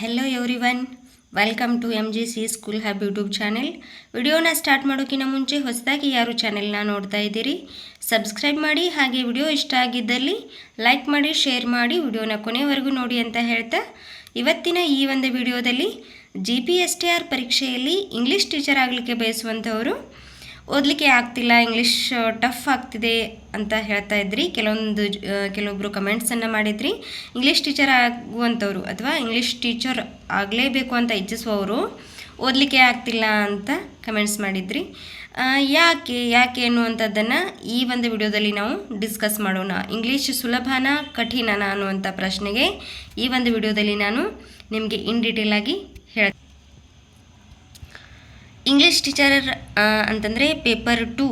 Hello everyone welcome to M G C school hub YouTube channel ವಿಡಿಯೋನ start ಮಾಡೋಕ್ಕಿಂತ ಮುಂಚೆ ಹೊಸದಾಗಿ ಯಾರು ಚಾನೆಲ್ನ ನೋಡ್ತಾ ಇದ್ದೀರಿ ಸಬ್ಸ್ಕ್ರೈಬ್ ಮಾಡಿ ಹಾಗೆ ವಿಡಿಯೋ ಇಷ್ಟ ಆಗಿದ್ದಲ್ಲಿ ಲೈಕ್ ಮಾಡಿ ಶೇರ್ ಮಾಡಿ ವಿಡಿಯೋನ ಕೊನೆವರೆಗೂ ನೋಡಿ ಅಂತ ಹೇಳ್ತಾ, ಇವತ್ತಿನ ಈ ಒಂದು ವಿಡಿಯೋದಲ್ಲಿ G P S T R ಪರೀಕ್ಷೆಯಲ್ಲಿ ಇಂಗ್ಲೀಷ್ ಟೀಚರ್ ಆಗಲಿಕ್ಕೆ ಬಯಸುವಂಥವರು ಓದಲಿಕ್ಕೆ ಆಗ್ತಿಲ್ಲ ಇಂಗ್ಲೀಷ್ ಟಫ್ ಆಗ್ತಿದೆ ಅಂತ ಹೇಳ್ತಾ ಇದ್ರಿ. ಕೆಲವೊಂದು ಕೆಲವೊಬ್ಬರು ಕಮೆಂಟ್ಸನ್ನು ಮಾಡಿದ್ರಿ. ಇಂಗ್ಲೀಷ್ ಟೀಚರ್ ಆಗುವಂಥವ್ರು ಅಥವಾ ಇಂಗ್ಲೀಷ್ ಟೀಚರ್ ಆಗಲೇಬೇಕು ಅಂತ ಇಚ್ಛಿಸುವವರು ಓದಲಿಕ್ಕೆ ಆಗ್ತಿಲ್ಲ ಅಂತ ಕಮೆಂಟ್ಸ್ ಮಾಡಿದ್ರಿ. ಯಾಕೆ ಯಾಕೆ ಅನ್ನುವಂಥದ್ದನ್ನು ಈ ಒಂದು ವಿಡಿಯೋದಲ್ಲಿ ನಾವು ಡಿಸ್ಕಸ್ ಮಾಡೋಣ. ಇಂಗ್ಲೀಷ್ ಸುಲಭನ, ಕಠಿಣನ ಅನ್ನುವಂಥ ಪ್ರಶ್ನೆಗೆ ಈ ಒಂದು ವಿಡಿಯೋದಲ್ಲಿ ನಾನು ನಿಮಗೆ ಇನ್ ಡೀಟೇಲಾಗಿ ಇಂಗ್ಲೀಷ್ ಟೀಚರ್ ಅಂತಂದರೆ paper two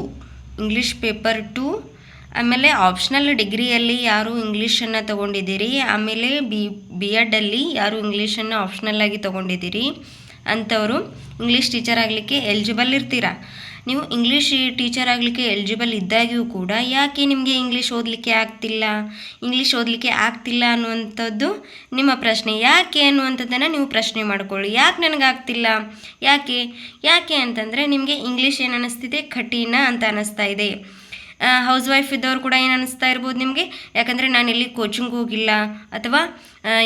English paper two ಆಮೇಲೆ ಆಪ್ಷನಲ್ ಡಿಗ್ರಿಯಲ್ಲಿ ಯಾರು ಇಂಗ್ಲೀಷನ್ನು ತೊಗೊಂಡಿದ್ದೀರಿ? ಆಮೇಲೆ ಬಿ ಬಿ ಎಡಲ್ಲಿ ಯಾರು ಇಂಗ್ಲೀಷನ್ನು ಆಪ್ಷನಲ್ ಆಗಿ ತೊಗೊಂಡಿದ್ದೀರಿ? ಅಂಥವರು ಇಂಗ್ಲೀಷ್ ಟೀಚರ್ ಆಗಲಿಕ್ಕೆ ಎಲಿಜಿಬಲ್ ಇರ್ತೀರಾ? ನೀವು ಇಂಗ್ಲೀಷ್ ಟೀಚರ್ ಆಗಲಿಕ್ಕೆ ಎಲಿಜಿಬಲ್ ಇದ್ದಾಗಿಯೂ ಕೂಡ ಯಾಕೆ ನಿಮಗೆ ಇಂಗ್ಲೀಷ್ ಓದಲಿಕ್ಕೆ ಆಗ್ತಿಲ್ಲ? ಇಂಗ್ಲೀಷ್ ಓದಲಿಕ್ಕೆ ಆಗ್ತಿಲ್ಲ ಅನ್ನುವಂಥದ್ದು ನಿಮ್ಮ ಪ್ರಶ್ನೆ. ಯಾಕೆ ಅನ್ನುವಂಥದ್ದನ್ನು ನೀವು ಪ್ರಶ್ನೆ ಮಾಡಿಕೊಳ್ಳಿ. ಯಾಕೆ ನನಗಾಗ್ತಿಲ್ಲ ಯಾಕೆ? ಯಾಕೆ ಅಂತಂದರೆ ನಿಮಗೆ ಇಂಗ್ಲೀಷ್ ಏನು ಅನ್ನಿಸ್ತಿದೆ ಕಠಿಣ ಅಂತ ಅನ್ನಿಸ್ತಾ ಇದೆ. ಹೌಸ್ ವೈಫ್ ಇದ್ದವ್ರು ಕೂಡ ಏನು ಅನಿಸ್ತಾ ಇರ್ಬೋದು ನಿಮಗೆ? ಯಾಕಂದರೆ ನಾನು ಎಲ್ಲಿ ಕೋಚಿಂಗ್ ಹೋಗಿಲ್ಲ, ಅಥವಾ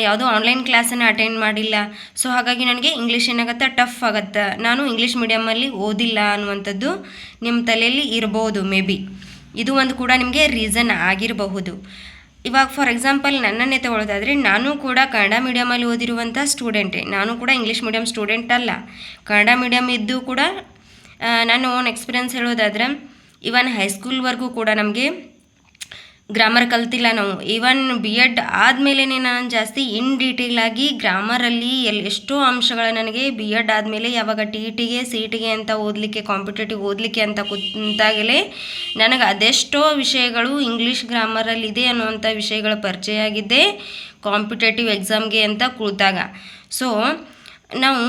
ಯಾವುದೋ ಆನ್ಲೈನ್ ಕ್ಲಾಸನ್ನು ಅಟೆಂಡ್ ಮಾಡಿಲ್ಲ. ಸೊ ಹಾಗಾಗಿ ನನಗೆ ಇಂಗ್ಲೀಷ್ ಏನಾಗುತ್ತೆ? ಟಫ್ ಆಗುತ್ತೆ? ನಾನು ಇಂಗ್ಲೀಷ್ ಮೀಡಿಯಮಲ್ಲಿ ಓದಿಲ್ಲ ಅನ್ನುವಂಥದ್ದು ನಿಮ್ಮ ತಲೆಯಲ್ಲಿ ಇರ್ಬೋದು ಮೇ ಬಿ ಇದು ಒಂದು ಕೂಡ ನಿಮಗೆ ರೀಸನ್ ಆಗಿರಬಹುದು. ಇವಾಗ ಫಾರ್ ಎಕ್ಸಾಂಪಲ್ ನನ್ನನ್ನೇ ತಗೊಳ್ಳೋದಾದರೆ ನಾನು ಕೂಡ ಕನ್ನಡ ಮೀಡಿಯಮಲ್ಲಿ ಓದಿರುವಂಥ ಸ್ಟೂಡೆಂಟೇ ನಾನು ಕೂಡ ಇಂಗ್ಲೀಷ್ ಮೀಡಿಯಮ್ ಸ್ಟೂಡೆಂಟ್ ಅಲ್ಲ. ಕನ್ನಡ ಮೀಡಿಯಮ್ ಇದ್ದು ಕೂಡ ನಾನು ಓನ್ ಎಕ್ಸ್ಪೀರಿಯನ್ಸ್ ಹೇಳೋದಾದರೆ ಇವನ್ ಹೈಸ್ಕೂಲ್ವರೆಗೂ ಕೂಡ ನಮಗೆ ಗ್ರಾಮರ್ ಕಲ್ತಿಲ್ಲ ನಾವು. ಈವನ್ ಬಿ ಎಡ್ ಆದಮೇಲೆ ನಾನು ಜಾಸ್ತಿ ಇನ್ ಡೀಟೇಲ್ ಆಗಿ ಗ್ರಾಮರಲ್ಲಿ ಎಲ್ಲಿ ಎಷ್ಟೋ ಅಂಶಗಳ ನನಗೆ ಬಿ ಎಡ್ ಆದಮೇಲೆ ಯಾವಾಗ ಟಿ ಟಿಗೆ ಸಿ ಟಿಗೆ ಅಂತ ಓದಲಿಕ್ಕೆ ಕಾಂಪಿಟೇಟಿವ್ ಓದಲಿಕ್ಕೆ ಅಂತ ಕೂತಾಗಲೇ ನನಗೆ ಅದೆಷ್ಟೋ ವಿಷಯಗಳು ಇಂಗ್ಲೀಷ್ ಗ್ರಾಮರಲ್ಲಿ ಇದೆ ಅನ್ನುವಂಥ ವಿಷಯಗಳ ಪರಿಚಯ ಆಗಿದ್ದೆ ಕಾಂಪಿಟೇಟಿವ್ ಎಕ್ಸಾಮ್ಗೆ ಅಂತ ಕೂತಾಗ ಸೊ ನಾವು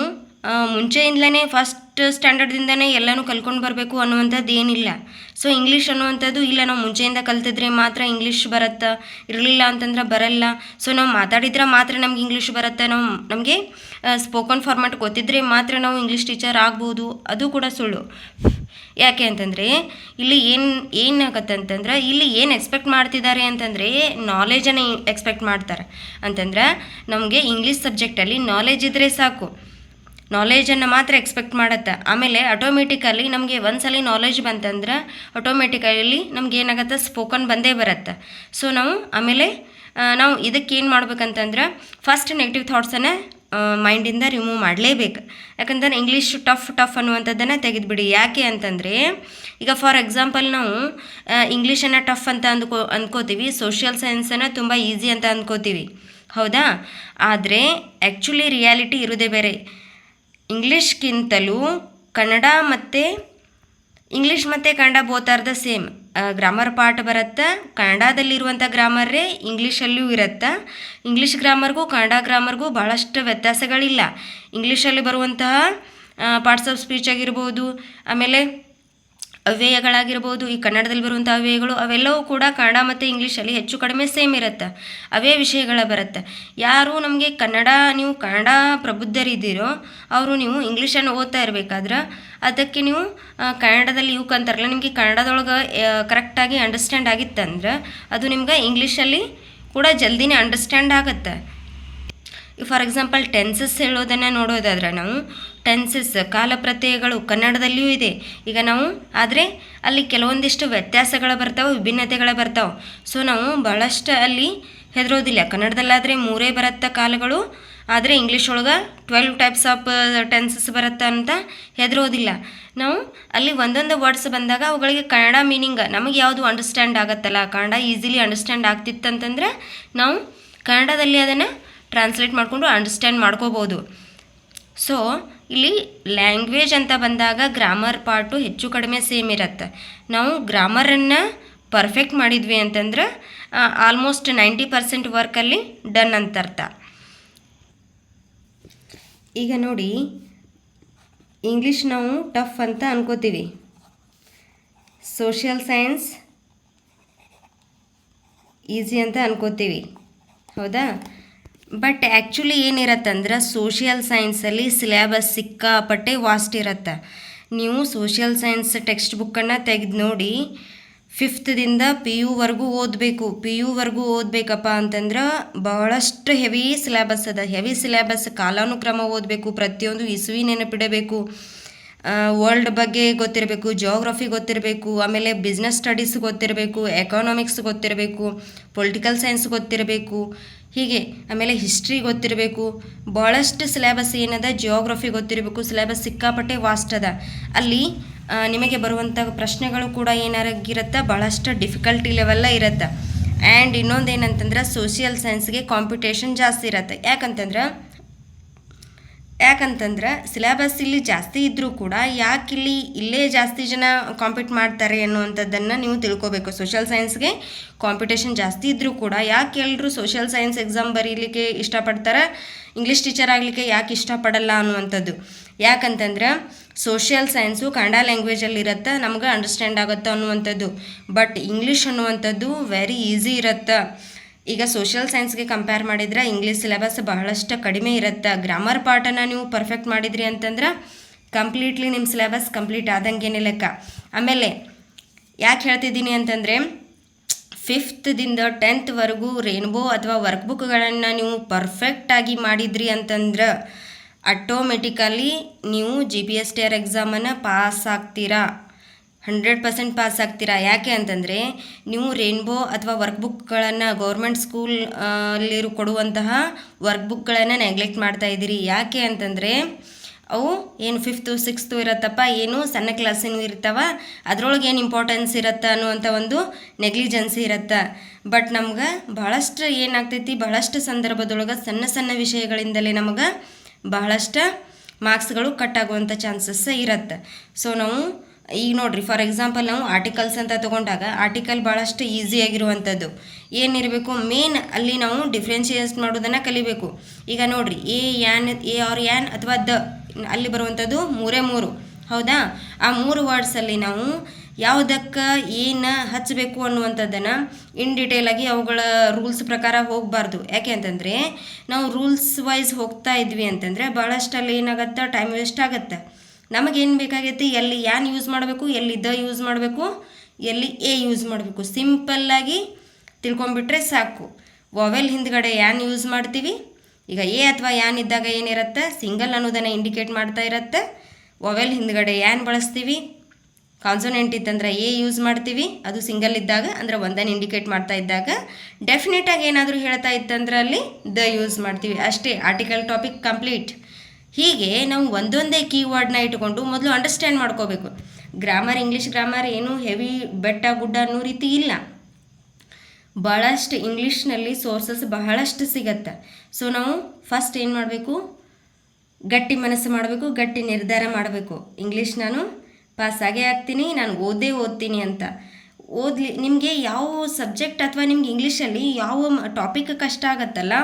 ಮುಂಚೆಯಿಂದಲೇ ಫಸ್ಟ್ ಸ್ಟ್ಯಾಂಡರ್ಡ್ದಿಂದನೇ ಎಲ್ಲನೂ ಕಲ್ಕೊಂಡು ಬರಬೇಕು ಅನ್ನುವಂಥದ್ದು ಏನಿಲ್ಲ. ಸೊ ಇಂಗ್ಲೀಷ್ ಅನ್ನುವಂಥದ್ದು ಇಲ್ಲ, ನಾವು ಮುಂಚೆಯಿಂದ ಕಲ್ತಿದ್ರೆ ಮಾತ್ರ ಇಂಗ್ಲೀಷ್ ಬರುತ್ತೆ ಇರಲಿಲ್ಲ ಅಂತಂದ್ರೆ ಬರಲ್ಲ. ಸೊ ನಾವು ಮಾತಾಡಿದ್ರೆ ಮಾತ್ರ ನಮ್ಗೆ ಇಂಗ್ಲೀಷ್ ಬರುತ್ತೆ ನಾವು ನಮಗೆ ಸ್ಪೋಕನ್ ಫಾರ್ಮ್ಯಾಟ್ ಗೊತ್ತಿದ್ರೆ ಮಾತ್ರ ನಾವು ಇಂಗ್ಲೀಷ್ ಟೀಚರ್ ಆಗ್ಬೋದು. ಅದು ಕೂಡ ಸುಳ್ಳು. ಯಾಕೆ ಅಂತಂದರೆ, ಇಲ್ಲಿ ಏನು, ಏನಾಗತ್ತೆ ಅಂತಂದ್ರೆ, ಇಲ್ಲಿ ಏನು ಎಕ್ಸ್ಪೆಕ್ಟ್ ಮಾಡ್ತಿದ್ದಾರೆ ಅಂತಂದರೆ ನಾಲೆಜನ್ನು ಎಕ್ಸ್ಪೆಕ್ಟ್ ಮಾಡ್ತಾರೆ. ಅಂತಂದ್ರೆ, ನಮಗೆ ಇಂಗ್ಲೀಷ್ ಸಬ್ಜೆಕ್ಟಲ್ಲಿ ನಾಲೆಜ್ ಇದ್ದರೆ ಸಾಕು. ನಾಲೆಜನ್ನು ಮಾತ್ರ ಎಕ್ಸ್ಪೆಕ್ಟ್ ಮಾಡತ್ತೆ. ಆಮೇಲೆ ಆಟೋಮೆಟಿಕಲಿ ನಮಗೆ ಒಂದ್ಸಲಿ ನಾಲೆಜ್ ಬಂತಂದ್ರೆ ಆಟೋಮೆಟಿಕಲಿ ನಮ್ಗೆ ಏನಾಗತ್ತೆ? ಸ್ಪೋಕನ್ ಬಂದೇ ಬರುತ್ತೆ. ಸೊ ನಾವು ಆಮೇಲೆ ನಾವು ಇದಕ್ಕೆ ಏನು ಮಾಡ್ಬೇಕಂತಂದ್ರೆ ಫಸ್ಟ್ ನೆಗೆಟಿವ್ ಥಾಟ್ಸನ್ನು ಮೈಂಡಿಂದ ರಿಮೂವ್ ಮಾಡಲೇಬೇಕು. ಯಾಕಂದ್ರೆ ಇಂಗ್ಲೀಷ್ ಟಫ್ ಟಫ್ ಅನ್ನುವಂಥದ್ದನ್ನು ತೆಗೆದುಬಿಡಿ. ಯಾಕೆ ಅಂತಂದರೆ, ಈಗ ಫಾರ್ ಎಕ್ಸಾಂಪಲ್ ನಾವು ಇಂಗ್ಲೀಷನ್ನು ಟಫ್ ಅಂತ ಅಂದ್ಕೋ ಅಂದ್ಕೋತೀವಿ ಸೋಷಿಯಲ್ ಸೈನ್ಸನ್ನು ತುಂಬ ಈಸಿ ಅಂತ ಅಂದ್ಕೋತೀವಿ. ಹೌದಾ? ಆದರೆ ಆ್ಯಕ್ಚುಲಿ ರಿಯಾಲಿಟಿ ಇರೋದೇ ಬೇರೆ. ಇಂಗ್ಲೀಷ್ಗಿಂತಲೂ ಕನ್ನಡ ಮತ್ತು ಇಂಗ್ಲೀಷ್ ಮತ್ತು Kannada both are the same grammar part ಬರುತ್ತೆ ಕನ್ನಡದಲ್ಲಿರುವಂಥ ಗ್ರಾಮರೇ ಇಂಗ್ಲೀಷಲ್ಲೂ ಇರುತ್ತೆ. ಇಂಗ್ಲೀಷ್ ಗ್ರಾಮರ್ಗೂ ಕನ್ನಡ ಗ್ರಾಮರ್ಗೂ ಭಾಳಷ್ಟು ವ್ಯತ್ಯಾಸಗಳಿಲ್ಲ. ಇಂಗ್ಲೀಷಲ್ಲಿ ಬರುವಂತಹ ಪಾರ್ಟ್ಸ್ ಆಫ್ ಸ್ಪೀಚ್ ಆಗಿರ್ಬೋದು, ಆಮೇಲೆ ಅವ್ಯಯಗಳಾಗಿರ್ಬೋದು, ಈ ಕನ್ನಡದಲ್ಲಿ ಬರುವಂಥ ಅವ್ಯಯಗಳು, ಅವೆಲ್ಲವೂ ಕೂಡ ಕನ್ನಡ ಮತ್ತು ಇಂಗ್ಲೀಷಲ್ಲಿ ಹೆಚ್ಚು ಕಡಿಮೆ ಸೇಮ್ ಇರುತ್ತೆ. ಅವೇ ವಿಷಯಗಳ ಬರುತ್ತೆ. ಯಾರು ನಮಗೆ ಕನ್ನಡ, ನೀವು ಕನ್ನಡ ಪ್ರಬುದ್ಧರಿದ್ದೀರೋ, ಅವರು ನೀವು ಇಂಗ್ಲೀಷನ್ನು ಓದ್ತಾ ಇರಬೇಕಾದ್ರೆ, ಅದಕ್ಕೆ ನೀವು ಕನ್ನಡದಲ್ಲಿ ಇವು ಅಂತಾರಲ್ಲ, ನಿಮಗೆ ಕನ್ನಡದೊಳಗೆ ಕರೆಕ್ಟಾಗಿ ಅಂಡರ್ಸ್ಟ್ಯಾಂಡ್ ಆಗಿತ್ತಂದ್ರೆ, ಅದು ನಿಮ್ಗೆ ಇಂಗ್ಲೀಷಲ್ಲಿ ಕೂಡ ಜಲ್ದಿನೇ ಅಂಡರ್ಸ್ಟ್ಯಾಂಡ್ ಆಗುತ್ತೆ. ಫಾರ್ ಎಕ್ಸಾಂಪಲ್ ಟೆನ್ಸಸ್ ಹೇಳೋದನ್ನು ನೋಡೋದಾದ್ರೆ ನಾವು ಟೆನ್ಸಸ್ ಕಾಲಪ್ರತ್ಯಯಗಳು ಕನ್ನಡದಲ್ಲಿಯೂ ಇದೆ. ಈಗ ನಾವು, ಆದರೆ ಅಲ್ಲಿ ಕೆಲವೊಂದಿಷ್ಟು ವ್ಯತ್ಯಾಸಗಳು ಬರ್ತಾವೆ, ವಿಭಿನ್ನತೆಗಳು ಬರ್ತಾವೆ. ಸೊ ನಾವು ಭಾಳಷ್ಟು ಅಲ್ಲಿ ಹೆದರೋದಿಲ್ಲ. ಕನ್ನಡದಲ್ಲಾದರೆ ಮೂರೇ ಬರುತ್ತೆ ಕಾಲಗಳು, ಆದರೆ ಇಂಗ್ಲೀಷ್ ಒಳಗೆ ಟ್ವೆಲ್ವ್ ಟೈಪ್ಸ್ ಆಫ್ ಟೆನ್ಸಸ್ ಬರುತ್ತೆ ಅಂತ ಹೆದರೋದಿಲ್ಲ. ನಾವು ಅಲ್ಲಿ ಒಂದೊಂದು ವರ್ಡ್ಸ್ ಬಂದಾಗ ಅವುಗಳಿಗೆ ಕನ್ನಡ ಮೀನಿಂಗ್ ನಮಗೆ ಯಾವುದು ಅಂಡರ್ಸ್ಟ್ಯಾಂಡ್ ಆಗುತ್ತಲ್ಲ? ಕನ್ನಡ ಈಸಿಲಿ ಅಂಡರ್ಸ್ಟ್ಯಾಂಡ್ ಆಗ್ತಿತ್ತಂತಂದ್ರೆ ನಾವು ಕನ್ನಡದಲ್ಲಿ ಅದನ್ನು ಟ್ರಾನ್ಸ್ಲೇಟ್ ಮಾಡಿಕೊಂಡು ಅಂಡರ್ಸ್ಟ್ಯಾಂಡ್ ಮಾಡ್ಕೋಬೋದು. ಸೊ ಇಲ್ಲಿ ಲ್ಯಾಂಗ್ವೇಜ್ ಅಂತ ಬಂದಾಗ ಗ್ರಾಮರ್ ಪಾರ್ಟು ಹೆಚ್ಚು ಕಡಿಮೆ ಸೇಮ್ ಇರುತ್ತೆ. ನಾವು ಗ್ರಾಮರನ್ನು ಪರ್ಫೆಕ್ಟ್ ಮಾಡಿದ್ವಿ ಅಂತಂದ್ರೆ ಆಲ್ಮೋಸ್ಟ್ ನೈಂಟಿ ಪರ್ಸೆಂಟ್ ವರ್ಕಲ್ಲಿ ಡನ್ ಅಂತ ಅರ್ಥ. ಈಗ ನೋಡಿ ಇಂಗ್ಲೀಷ್ ನಾವು ಟಫ್ ಅಂತ ಅನ್ಕೋತೀವಿ. ಸೋಷಿಯಲ್ ಸೈನ್ಸ್ ಈಸಿ ಅಂತ ಅನ್ಕೋತೀವಿ. ಹೌದಾ? ಬಟ್ ಆ್ಯಕ್ಚುಲಿ ಏನಿರತ್ತಂದ್ರೆ ಸೋಷಿಯಲ್ ಸೈನ್ಸಲ್ಲಿ ಸಿಲೆಬಸ್ ಸಿಕ್ಕಾಪಟ್ಟೆ ವಾಸ್ಟ್ ಇರತ್ತೆ. ನೀವು ಸೋಷಿಯಲ್ ಸೈನ್ಸ್ ಟೆಕ್ಸ್ಟ್ ಬುಕ್ಕನ್ನು ತೆಗೆದು ನೋಡಿ ಫಿಫ್ತ್ದಿಂದ ಪಿ ಯುವರೆಗೂ ಓದಬೇಕು. ಪಿ ಯುವರೆಗೂ ಓದಬೇಕಪ್ಪ ಅಂತಂದ್ರೆ ಬಹಳಷ್ಟು ಹೆವಿ ಸಿಲೆಬಸ್ ಅದ. ಹೆವಿ ಸಿಲೆಬಸ್ ಕಾಲಾನುಕ್ರಮ ಓದಬೇಕು, ಪ್ರತಿಯೊಂದು ಇಸುವಿ ನೆನಪಿಡಬೇಕು. ವರ್ಲ್ಡ್ ಬಗ್ಗೆ ಗೊತ್ತಿರಬೇಕು ಜೋಗ್ರಫಿ ಗೊತ್ತಿರಬೇಕು, ಆಮೇಲೆ ಬಿಸ್ನೆಸ್ ಸ್ಟಡೀಸ್ ಗೊತ್ತಿರಬೇಕು ಎಕಾನಮಿಕ್ಸ್ ಗೊತ್ತಿರಬೇಕು ಪೊಲಿಟಿಕಲ್ ಸೈನ್ಸ್ ಗೊತ್ತಿರಬೇಕು. ಹೀಗೆ ಆಮೇಲೆ ಹಿಸ್ಟ್ರಿ ಗೊತ್ತಿರಬೇಕು. ಭಾಳಷ್ಟು ಸಿಲೆಬಸ್ ಏನದ? ಜಿಯೋಗ್ರಫಿ ಗೊತ್ತಿರಬೇಕು. ಸಿಲೆಬಸ್ ಸಿಕ್ಕಾಪಟ್ಟೆ ವಾಸ್ಟ್ ಅದ. ಅಲ್ಲಿ ನಿಮಗೆ ಬರುವಂಥ ಪ್ರಶ್ನೆಗಳು ಕೂಡ ಏನಾರಾಗಿರುತ್ತೆ ಭಾಳಷ್ಟು ಡಿಫಿಕಲ್ಟಿ ಲೆವೆಲ್ಲ ಇರುತ್ತೆ. ಆ್ಯಂಡ್ ಇನ್ನೊಂದು ಏನಂತಂದ್ರೆ ಸೋಷಿಯಲ್ ಸೈನ್ಸ್ಗೆ ಕಾಂಪಿಟೇಷನ್ ಜಾಸ್ತಿ ಇರುತ್ತೆ. ಯಾಕಂತಂದ್ರೆ ಯಾಕಂತಂದ್ರೆ ಸಿಲೆಬಸ್ ಇಲ್ಲಿ ಜಾಸ್ತಿ ಇದ್ದರೂ ಕೂಡ ಯಾಕೆ ಇಲ್ಲಿ ಇಲ್ಲೇ ಜಾಸ್ತಿ ಜನ ಕಾಂಪೀಟ್ ಮಾಡ್ತಾರೆ ಅನ್ನುವಂಥದ್ದನ್ನು ನೀವು ತಿಳ್ಕೋಬೇಕು. ಸೋಷಿಯಲ್ ಸೈನ್ಸ್ಗೆ ಕಾಂಪಿಟೇಷನ್ ಜಾಸ್ತಿ ಇದ್ದರೂ ಕೂಡ ಯಾಕೆ ಎಲ್ಲರೂ ಸೋಷಿಯಲ್ ಸೈನ್ಸ್ ಎಕ್ಸಾಮ್ ಬರೀಲಿಕ್ಕೆ ಇಷ್ಟಪಡ್ತಾರೆ? ಇಂಗ್ಲೀಷ್ ಟೀಚರ್ ಆಗಲಿಕ್ಕೆ ಯಾಕೆ ಇಷ್ಟಪಡಲ್ಲ ಅನ್ನುವಂಥದ್ದು. ಯಾಕಂತಂದ್ರೆ ಸೋಷಿಯಲ್ ಸೈನ್ಸು ಕನ್ನಡ ಲ್ಯಾಂಗ್ವೇಜಲ್ಲಿ ಇರುತ್ತೆ, ನಮ್ಗೆ ಅಂಡರ್ಸ್ಟ್ಯಾಂಡ್ ಆಗುತ್ತೆ ಅನ್ನುವಂಥದ್ದು. ಬಟ್ ಇಂಗ್ಲೀಷ್ ಅನ್ನುವಂಥದ್ದು ವೆರಿ ಈಸಿ ಇರುತ್ತೆ. ಈಗ ಸೋಷಿಯಲ್ ಸೈನ್ಸ್ಗೆ ಕಂಪೇರ್ ಮಾಡಿದ್ರೆ ಇಂಗ್ಲೀಷ್ ಸಿಲೆಬಸ್ ಬಹಳಷ್ಟು ಕಡಿಮೆ ಇರುತ್ತೆ. ಗ್ರಾಮರ್ ಪಾರ್ಟನ್ನು ನೀವು ಪರ್ಫೆಕ್ಟ್ ಮಾಡಿದ್ರಿ ಅಂತಂದ್ರೆ ಕಂಪ್ಲೀಟ್ಲಿ ನಿಮ್ಮ ಸಿಲೆಬಸ್ ಕಂಪ್ಲೀಟ್ ಆದಂಗೇನೆ ಲೆಕ್ಕ. ಆಮೇಲೆ ಯಾಕೆ ಹೇಳ್ತಿದ್ದೀನಿ ಅಂತಂದರೆ ಫಿಫ್ತ್ದಿಂದ ಟೆಂತ್ವರೆಗೂ ರೇನ್ಬೋ ಅಥವಾ ವರ್ಕ್ ಬುಕ್ಗಳನ್ನು ನೀವು ಪರ್ಫೆಕ್ಟಾಗಿ ಮಾಡಿದ್ರಿ ಅಂತಂದ್ರೆ ಆಟೋಮೆಟಿಕಲಿ ನೀವು G P S T R ಎಕ್ಸಾಮನ್ನು pass ಆಗ್ತೀರಾ? ಹಂಡ್ರೆಡ್ ಪರ್ಸೆಂಟ್ ಪಾಸ್ ಆಗ್ತೀರಾ? ಯಾಕೆ ಅಂತಂದರೆ ನೀವು ರೇನ್ಬೋ ಅಥವಾ ವರ್ಕ್ ಬುಕ್ಗಳನ್ನು ಗೌರ್ಮೆಂಟ್ ಸ್ಕೂಲ್ ಅಲ್ಲಿರು ಕೊಡುವಂತಹ ವರ್ಕ್ ಬುಕ್ಗಳನ್ನು ನೆಗ್ಲೆಕ್ಟ್ ಮಾಡ್ತಾ ಇದ್ದೀರಿ. ಯಾಕೆ ಅಂತಂದರೆ ಅವು ಏನು ಫಿಫ್ತು ಸಿಕ್ಸ್ತು ಇರತ್ತಪ್ಪ, ಏನು ಸಣ್ಣ ಕ್ಲಾಸಿನೂ ಇರ್ತಾವ, ಅದರೊಳಗೆ ಏನು ಇಂಪಾರ್ಟೆನ್ಸ್ ಇರತ್ತೆ ಅನ್ನುವಂಥ ಒಂದು ನೆಗ್ಲಿಜೆನ್ಸಿ ಇರತ್ತೆ. ಬಟ್ ನಮ್ಗೆ ಭಾಳಷ್ಟು ಏನಾಗ್ತೈತಿ, ಬಹಳಷ್ಟು ಸಂದರ್ಭದೊಳಗೆ ಸಣ್ಣ ಸಣ್ಣ ವಿಷಯಗಳಿಂದಲೇ ನಮಗೆ ಬಹಳಷ್ಟು ಮಾರ್ಕ್ಸ್ಗಳು ಕಟ್ ಆಗುವಂಥ ಚಾನ್ಸಸ್ ಇರತ್ತೆ. ಸೊ ನಾವು ಈಗ ನೋಡ್ರಿ ಫಾರ್ ಎಕ್ಸಾಂಪಲ್ ನಾವು ಆರ್ಟಿಕಲ್ಸ್ ಅಂತ ತಗೊಂಡಾಗ ಆರ್ಟಿಕಲ್ ಭಾಳಷ್ಟು ಈಸಿಯಾಗಿರುವಂಥದ್ದು ಏನಿರಬೇಕು ಮೇನ್ ಅಲ್ಲಿ ನಾವು ಡಿಫ್ರೆನ್ಷಿಯೇಟ್ ಮಾಡೋದನ್ನು ಕಲಿಬೇಕು. ಈಗ ನೋಡ್ರಿ ಎ ಯಾನ್ ಎ ಆರ್ ಯಾನ್ ಅಥವಾ ದ, ಅಲ್ಲಿ ಬರುವಂಥದ್ದು ಮೂರೇ ಮೂರು. ಹೌದಾ? ಆ ಮೂರು ವರ್ಡ್ಸಲ್ಲಿ ನಾವು ಯಾವುದಕ್ಕೆ ಏನು ಹಚ್ಚಬೇಕು ಅನ್ನುವಂಥದ್ದನ್ನು ಇನ್ ಡೀಟೇಲಾಗಿ ಅವುಗಳ ರೂಲ್ಸ್ ಪ್ರಕಾರ ಹೋಗಬಾರ್ದು. ಯಾಕೆ ಅಂತಂದರೆ, ನಾವು ರೂಲ್ಸ್ ವೈಸ್ ಹೋಗ್ತಾ ಇದ್ವಿ ಅಂತಂದರೆ ಭಾಳಷ್ಟಲ್ಲಿ ಏನಾಗತ್ತೆ ಟೈಮ್ ವೇಸ್ಟ್ ಆಗುತ್ತೆ. ನಮಗೇನು ಬೇಕಾಗೈತಿ? ಎಲ್ಲಿ ಯಾನ್ ಯೂಸ್ ಮಾಡಬೇಕು? ಎಲ್ಲಿ ದ ಯೂಸ್ ಮಾಡಬೇಕು? ಎಲ್ಲಿ ಎ ಯೂಸ್ ಮಾಡಬೇಕು? ಸಿಂಪಲ್ಲಾಗಿ ತಿಳ್ಕೊಂಬಿಟ್ರೆ ಸಾಕು. ವಾವೆಲ್ ಹಿಂದ್ಗಡೆ ಯಾನ್ ಯೂಸ್ ಮಾಡ್ತೀವಿ? ಈಗ ಎ ಅಥವಾ ಯಾನ್ ಇದ್ದಾಗ ಏನಿರುತ್ತೆ? ಸಿಂಗಲ್ ಅನ್ನೋದನ್ನು ಇಂಡಿಕೇಟ್ ಮಾಡ್ತಾ ಇರುತ್ತೆ. ವಾವೆಲ್ ಹಿಂದ್ಗಡೆ ಯಾನ್ ಬಳಸ್ತೀವಿ? ಕಾನ್ಸೋನೆಂಟ್ ಇತ್ತಂದ್ರೆ ಎ ಯೂಸ್ ಮಾಡ್ತೀವಿ. ಅದು ಸಿಂಗಲ್ ಇದ್ದಾಗ, ಅಂದರೆ ಒಂದನ್ನು ಇಂಡಿಕೇಟ್ ಮಾಡ್ತಾ ಇದ್ದಾಗ. ಡೆಫಿನೆಟಾಗಿ ಏನಾದರೂ ಹೇಳ್ತಾ ಇತ್ತಂದ್ರೆ ಅಲ್ಲಿ ದ ಯೂಸ್ ಮಾಡ್ತೀವಿ. ಅಷ್ಟೇ ಆರ್ಟಿಕಲ್ ಟಾಪಿಕ್ ಕಂಪ್ಲೀಟ್ ಹೀಗೆ ನಾವು ಒಂದೊಂದೇ ಕೀವರ್ಡ್ನ ಇಟ್ಕೊಂಡು ಮೊದಲು ಅಂಡರ್ಸ್ಟ್ಯಾಂಡ್ ಮಾಡ್ಕೋಬೇಕು. ಗ್ರಾಮರ್ ಇಂಗ್ಲೀಷ್ ಗ್ರಾಮರ್ ಏನು ಹೆವಿ ಬೆಟ್ಟ, ಗುಡ್ಡ ಅನ್ನೋ ರೀತಿ ಇಲ್ಲ. ಭಾಳಷ್ಟು ಇಂಗ್ಲೀಷ್ನಲ್ಲಿ ಸೋರ್ಸಸ್ ಬಹಳಷ್ಟು ಸಿಗತ್ತೆ. ಸೊ ನಾವು ಫಸ್ಟ್ ಏನು ಮಾಡಬೇಕು? ಗಟ್ಟಿ ಮನಸ್ಸು ಮಾಡಬೇಕು, ಗಟ್ಟಿ ನಿರ್ಧಾರ ಮಾಡಬೇಕು. ಇಂಗ್ಲೀಷ್ ನಾನು ಪಾಸ್ ಆಗೇ ಆಗ್ತೀನಿ, ನಾನು ಓದೇ ಓದ್ತೀನಿ ಅಂತ. ಓದ್ಲಿ, ನಿಮಗೆ ಯಾವ ಸಬ್ಜೆಕ್ಟ್ ಅಥವಾ ನಿಮ್ಗೆ ಇಂಗ್ಲೀಷಲ್ಲಿ ಯಾವ ಟಾಪಿಕ್ ಕಷ್ಟ ಆಗತ್ತಲ್ಲ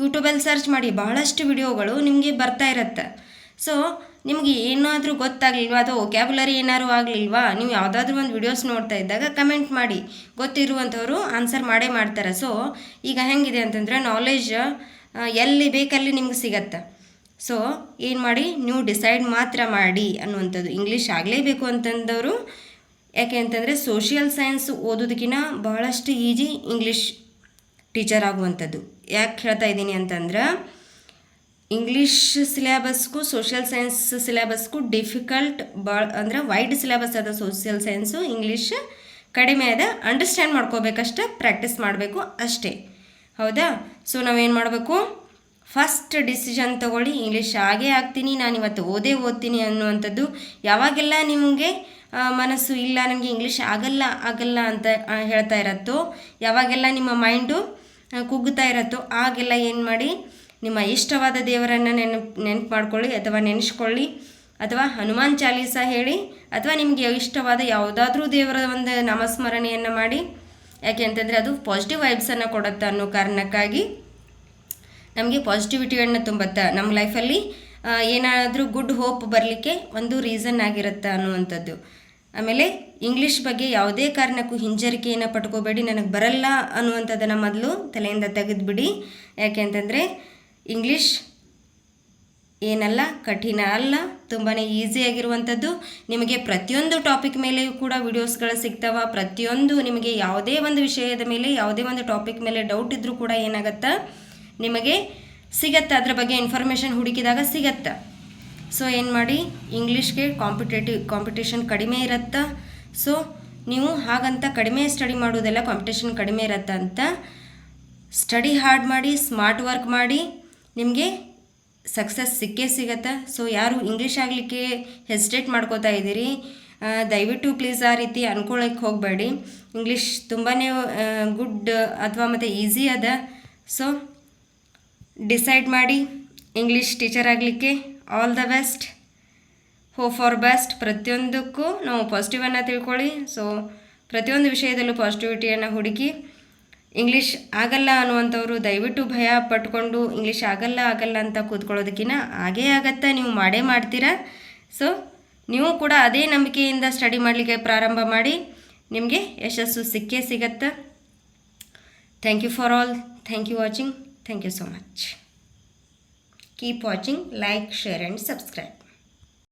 ಯೂಟ್ಯೂಬಲ್ಲಿ ಸರ್ಚ್ ಮಾಡಿ ಬಹಳಷ್ಟು ವಿಡಿಯೋಗಳು ನಿಮಗೆ ಬರ್ತಾ ಇರುತ್ತೆ. ಸೊ ನಿಮಗೆ ಏನಾದರೂ ಗೊತ್ತಾಗಲಿಲ್ವಾ? ಅಥವಾ ಒಕ್ಯಾಬುಲರಿ ಏನಾದರೂ ಆಗಲಿಲ್ವಾ? ನೀವು ಯಾವುದಾದ್ರೂ ಒಂದು ವಿಡಿಯೋಸ್ ನೋಡ್ತಾ ಇದ್ದಾಗ ಕಮೆಂಟ್ ಮಾಡಿ. ಗೊತ್ತಿರುವಂಥವ್ರು ಆನ್ಸರ್ ಮಾಡೇ ಮಾಡ್ತಾರೆ. ಸೊ ಈಗ ಹೆಂಗಿದೆ ಅಂತಂದರೆ ನಾಲೆಜ್ ಎಲ್ಲಿ ಬೇಕಲ್ಲಿ ನಿಮ್ಗೆ ಸಿಗತ್ತೆ. ಸೊ ಏನು ಮಾಡಿ? ನೀವು ಡಿಸೈಡ್ ಮಾತ್ರ ಮಾಡಿ ಅನ್ನುವಂಥದ್ದು. ಇಂಗ್ಲೀಷ್ ಆಗಲೇಬೇಕು ಅಂತಂದವರು. ಯಾಕೆ ಅಂತಂದರೆ ಸೋಷಿಯಲ್ ಸೈನ್ಸ್ ಓದೋದಕ್ಕಿಂತ ಬಹಳಷ್ಟು ಈಜಿ ಇಂಗ್ಲೀಷ್ ಟೀಚರ್ ಆಗುವಂಥದ್ದು. ಯಾಕೆ ಹೇಳ್ತಾ ಇದ್ದೀನಿ ಅಂತಂದ್ರೆ ಇಂಗ್ಲೀಷ್ ಸಿಲೆಬಸ್ಗೂ ಸೋಷಿಯಲ್ ಸೈನ್ಸ್ ಸಿಲೆಬಸ್ಗೂ ಡಿಫಿಕಲ್ಟ್ ಭಾಳ ಅಂದ್ರೆ ವೈಡ್ ಸಿಲೆಬಸ್ ಅದ ಸೋಷಿಯಲ್ ಸೈನ್ಸು ಇಂಗ್ಲೀಷ್ ಕಡಿಮೆ ಅದ ಅಂಡರ್ಸ್ಟ್ಯಾಂಡ್ ಮಾಡ್ಕೋಬೇಕಷ್ಟೆ ಪ್ರಾಕ್ಟೀಸ್ ಮಾಡಬೇಕು ಅಷ್ಟೇ. ಹೌದಾ? ಸೊ ನಾವೇನು ಮಾಡಬೇಕು? ಫಸ್ಟ್ ಡಿಸಿಷನ್ ತಗೊಳ್ಳಿ ಇಂಗ್ಲೀಷ್ ಆಗೇ ಆಗ್ತೀನಿ, ನಾನು ಇವತ್ತು ಓದೇ ಓದ್ತೀನಿ ಅನ್ನುವಂಥದ್ದು. ಯಾವಾಗೆಲ್ಲ ನಿಮಗೆ ಮನಸ್ಸು ಇಲ್ಲ ನನಗೆ ಇಂಗ್ಲೀಷ್ ಆಗಲ್ಲ ಆಗಲ್ಲ ಅಂತ ಹೇಳ್ತಾ ಇರತ್ತೋ, ಯಾವಾಗೆಲ್ಲ ನಿಮ್ಮ ಮೈಂಡು ಕುಗ್ಗುತ್ತಾ ಇರತ್ತೋ. ಆಗೆಲ್ಲ ಏನು ಮಾಡಿ ನಿಮ್ಮ ಇಷ್ಟವಾದ ದೇವರನ್ನು ನೆನಪು ನೆನಪು ಮಾಡ್ಕೊಳ್ಳಿ ಅಥವಾ ನೆನೆಸ್ಕೊಳ್ಳಿ ಅಥವಾ ಹನುಮಾನ್ ಚಾಲೀಸ ಹೇಳಿ ಅಥವಾ ನಿಮಗೆ ಇಷ್ಟವಾದ ಯಾವುದಾದ್ರೂ ದೇವರ ಒಂದು ನಾಮಸ್ಮರಣೆಯನ್ನು ಮಾಡಿ. ಯಾಕೆ ಅಂತಂದರೆ ಅದು ಪಾಸಿಟಿವ್ ವೈಬ್ಸನ್ನು ಕೊಡುತ್ತೆ ಅನ್ನೋ ಕಾರಣಕ್ಕಾಗಿ ನಮಗೆ ಪಾಸಿಟಿವಿಟಿಯನ್ನು ತುಂಬುತ್ತೆ. ನಮ್ಮ ಲೈಫಲ್ಲಿ ಏನಾದರೂ ಗುಡ್ ಹೋಪ್ ಬರಲಿಕ್ಕೆ ಒಂದು ರೀಸನ್ ಆಗಿರುತ್ತೆ ಅನ್ನುವಂಥದ್ದು. ಆಮೇಲೆ ಇಂಗ್ಲೀಷ್ ಬಗ್ಗೆ ಯಾವುದೇ ಕಾರಣಕ್ಕೂ ಹಿಂಜರಿಕೆಯನ್ನು ಪಟ್ಕೋಬೇಡಿ, ನನಗೆ ಬರಲ್ಲ ಅನ್ನುವಂಥದ್ದನ್ನು ಮೊದಲು ತಲೆಯಿಂದ ತೆಗೆದುಬಿಡಿ. ಯಾಕೆ ಅಂತಂದರೆ ಇಂಗ್ಲೀಷ್ ಏನಲ್ಲ, ಕಠಿಣ ಅಲ್ಲ ತುಂಬಾ ಈಸಿಯಾಗಿರುವಂಥದ್ದು ನಿಮಗೆ ಪ್ರತಿಯೊಂದು ಟಾಪಿಕ್ ಮೇಲೆಯೂ ಕೂಡ ವಿಡಿಯೋಸ್ಗಳು ಸಿಗ್ತಾವ. ಪ್ರತಿಯೊಂದು ನಿಮಗೆ ಯಾವುದೇ ಒಂದು ವಿಷಯದ ಮೇಲೆ, ಯಾವುದೇ ಒಂದು ಟಾಪಿಕ್ ಮೇಲೆ ಡೌಟ್ ಇದ್ದರೂ ಕೂಡ ಏನಾಗತ್ತಾ? ನಿಮಗೆ ಸಿಗತ್ತೆ? ಅದ್ರ ಬಗ್ಗೆ ಇನ್ಫಾರ್ಮೇಷನ್ ಹುಡುಕಿದಾಗ ಸಿಗತ್ತೆ? ಸೊ ಏನು ಮಾಡಿ? ಇಂಗ್ಲೀಷ್ಗೆ ಕಾಂಪಿಟೇಟಿವ್ ಕಾಂಪಿಟೇಷನ್ ಕಡಿಮೆ ಇರುತ್ತಾ. ಸೊ ನೀವು ಹಾಗಂತ ಕಡಿಮೆ ಸ್ಟಡಿ ಮಾಡೋದೆಲ್ಲ ಕಾಂಪಿಟೇಷನ್ ಕಡಿಮೆ ಇರತ್ತೆ ಅಂತ ಸ್ಟಡಿ ಹಾರ್ಡ್ ಮಾಡಿ ಸ್ಮಾರ್ಟ್ ವರ್ಕ್ ಮಾಡಿ ನಿಮಗೆ ಸಕ್ಸಸ್ ಸಿಕ್ಕೇ ಸಿಗತ್ತೆ. ಸೊ ಯಾರು ಇಂಗ್ಲೀಷ್ ಆಗಲಿಕ್ಕೆ ಹೆಸಿಟೇಟ್ ಮಾಡ್ಕೋತಾ ಇದ್ದೀರಿ ದಯವಿಟ್ಟು ಪ್ಲೀಸ್ ಆ ರೀತಿ ಅನ್ಕೊಳಕ್ಕೆ ಹೋಗಬೇಡಿ. ಇಂಗ್ಲೀಷ್ ತುಂಬಾ ಗುಡ್ ಅಥವಾ ಮತ್ತು ಈಸಿ ಅದ. ಸೊ ಡಿಸೈಡ್ ಮಾಡಿ ಇಂಗ್ಲೀಷ್ ಟೀಚರ್ ಆಗಲಿಕ್ಕೆ ಆಲ್ ದ ಬೆಸ್ಟ್ ಹೋ ಫಾರ್ ಬೆಸ್ಟ್ ಪ್ರತಿಯೊಂದಕ್ಕೂ ನಾವು ಪಾಸಿಟಿವನ್ನು ತಿಳ್ಕೊಳ್ಳಿ. ಸೊ ಪ್ರತಿಯೊಂದು ವಿಷಯದಲ್ಲೂ ಪಾಸಿಟಿವಿಟಿಯನ್ನು ಹುಡುಕಿ. ಇಂಗ್ಲೀಷ್ ಆಗಲ್ಲ ಅನ್ನುವಂಥವ್ರು ದಯವಿಟ್ಟು ಭಯ ಪಟ್ಕೊಂಡು ಇಂಗ್ಲೀಷ್ ಆಗಲ್ಲ ಆಗಲ್ಲ ಅಂತ ಕೂತ್ಕೊಳ್ಳೋದಕ್ಕಿಂತ ಹಾಗೇ ಆಗತ್ತೆ? ನೀವು ಮಾಡೇ ಮಾಡ್ತೀರಾ? ಸೊ ನೀವು ಕೂಡ ಅದೇ ನಂಬಿಕೆಯಿಂದ ಸ್ಟಡಿ ಮಾಡಲಿಕ್ಕೆ ಪ್ರಾರಂಭ ಮಾಡಿ. ನಿಮಗೆ ಯಶಸ್ಸು ಸಿಕ್ಕೇ ಸಿಗತ್ತೆ? Thank you for all thank you watching thank you so much keep watching like share and subscribe